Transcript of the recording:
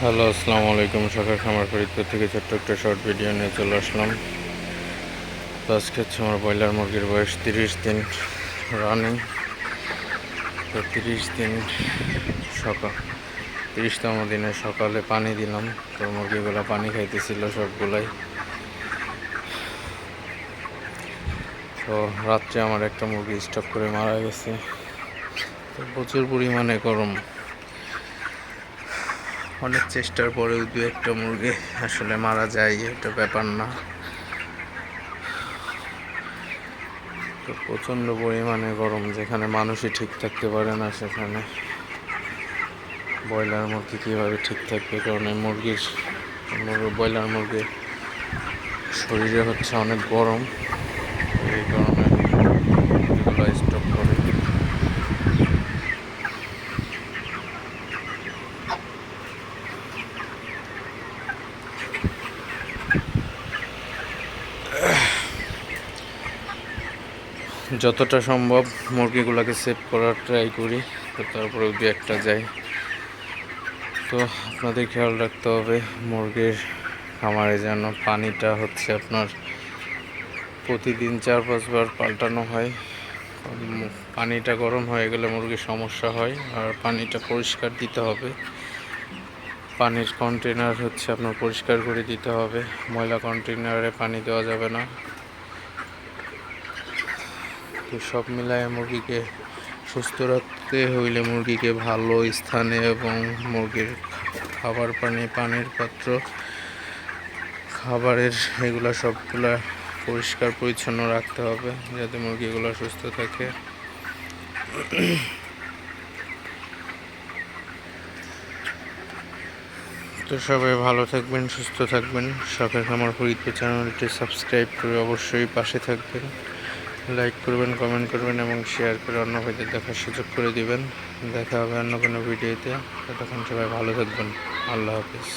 Hello, আসসালামু আলাইকুম। সকাল খামার ফরিদপুর থেকে ছোট্ট একটা শর্ট ভিডিও নিয়ে চলে আসলাম। তো আজকে হচ্ছে আমার ব্রয়লার মুরগির বয়স তিরিশ দিন রানিং তো তিরিশ দিন সকাল তিরিশতম দিনে সকালে পানি দিলাম। তো মুরগিগুলো পানি খাইতেছিল সবগুলাই। তো রাত্রে আমার একটা মুরগি স্টক করে মারা গেছে। তো প্রচুর পরিমাণে গরম। অনেক চেষ্টার পরেও দু একটা মুরগি আসলে মারা যায়, এটা ব্যাপার না। তো প্রচণ্ড পরিমাণে গরম, যেখানে মানুষই ঠিক থাকতে পারে না সেখানে। ব্রয়লার মুরগি কীভাবে ঠিক থাকবে? কারণ এই মুরগির ব্রয়লার মুরগির শরীরে হচ্ছে অনেক গরম। এই গরমে এগুলো স্টক করে যতটা সম্ভব মুরগিগুলোকে সেভ করার ট্রাই করি, তো তারপরেও দু একটা যাই। তো আপনাদের খেয়াল রাখতে হবে, মুরগির খামারে যেন পানিটা হচ্ছে আপনার প্রতিদিন চার পাঁচবার পাল্টানো হয়। পানিটা গরম হয়ে গেলে মুরগির সমস্যা হয়, আর পানিটা পরিষ্কার দিতে হবে। পানির কন্টেনার হচ্ছে আপনার পরিষ্কার করে দিতে হবে। ময়লা কন্টেনারে পানি দেওয়া যাবে না। তো সব মিলায় মুরগিকে সুস্থ রাখতে হইলে মুরগিকে ভালো স্থানে এবং মুরগির খাবার পানি, পানির পাত্র, খাবারের এগুলো সবগুলা পরিষ্কার, পরিচ্ছন্ন রাখতে হবে যাতে মুরগিগুলো সুস্থ থাকে। তো সবাই ভালো থাকবেন, সুস্থ থাকবেন। শখের খামার ফরিদপুর চ্যানেলটি সাবস্ক্রাইব করে অবশ্যই পাশে থাকবেন। লাইক করবেন কমেন্ট করবেন এবং শেয়ার করে অন্য ভাইদের দেখার সুযোগ করে দিবেন। দেখা হবে অন্য কোনো ভিডিওতে। ততক্ষণ সবাই ভালো থাকবেন। আল্লাহ হাফিজ।